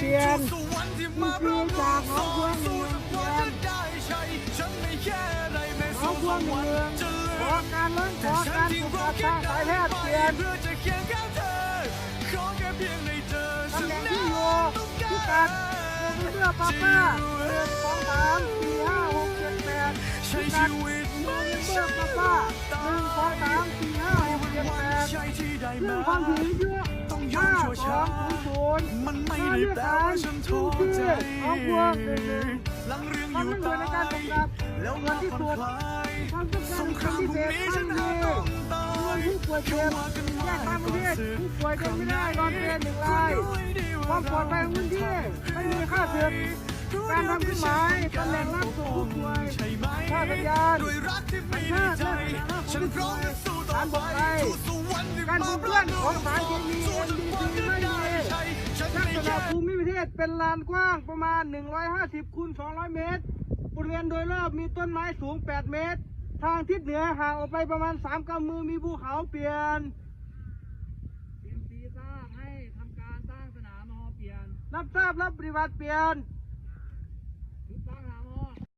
เจียนนี่คือจากหนองพวงเมืองเจียนหนองพวงเมืองขอการล้นขอการสุขภาพสายแพทย์เจียนตำแหน่งที่อยู่พิกัดโมบิเตอป้าป้าหนึ่งสองสามสี่ห้าหกเจ็ดแปดพิกัดโมบิเตอป้าป้าหนึ่งสองสามสี่ห้าหกเจ็ดแปดซึ่องความถี่เยอะห้าสองศูนย์มัน ไม่ได้แปลว่าฉันท้อใจของพวงหนึ่งหนึ่งหลังเรื่องควาอมยู่เร่งด่วนในการกำกับแล้วด่วนที่สุดความต้องการสงในคการรามพิพวเศกษนี้ไม่ฉันมีอาจต้องตายแยกตามประเทศผู้ป่วยเดินไม่ได้นอนเตียงหนึ่งรายความปลอดภัยของพื้นที่ไม่มีค่าเสื่อมการทำเครื่องหมายตำแหน่งรับส่งผู้ป่วยค่าสัญญาณด้วยรักที่ไม่ค่าได้ใจเลือกฉันพร้อมจะสู้ต่อไปสู่สวรรค์ที่การมาปนเปื้อนของสารเคมี NDC ไม่มีใช่ ฉันลักไม่ษณะแค่ภูมิประเทศเป็นลานกว้างประมาณ 150คูณ200 เมตร บริเวณโดยรอบมีต้นไม้สูง 8 เมตร ทางทิศเหนือห่างออกไปประมาณ 3กำมือมีภูเขาเปลี่ยนเตรียมซีสร้างให้ทำการสร้างสนามฮอเปลี่ยน รับทราบรับปฏิบัติเปลี่ยน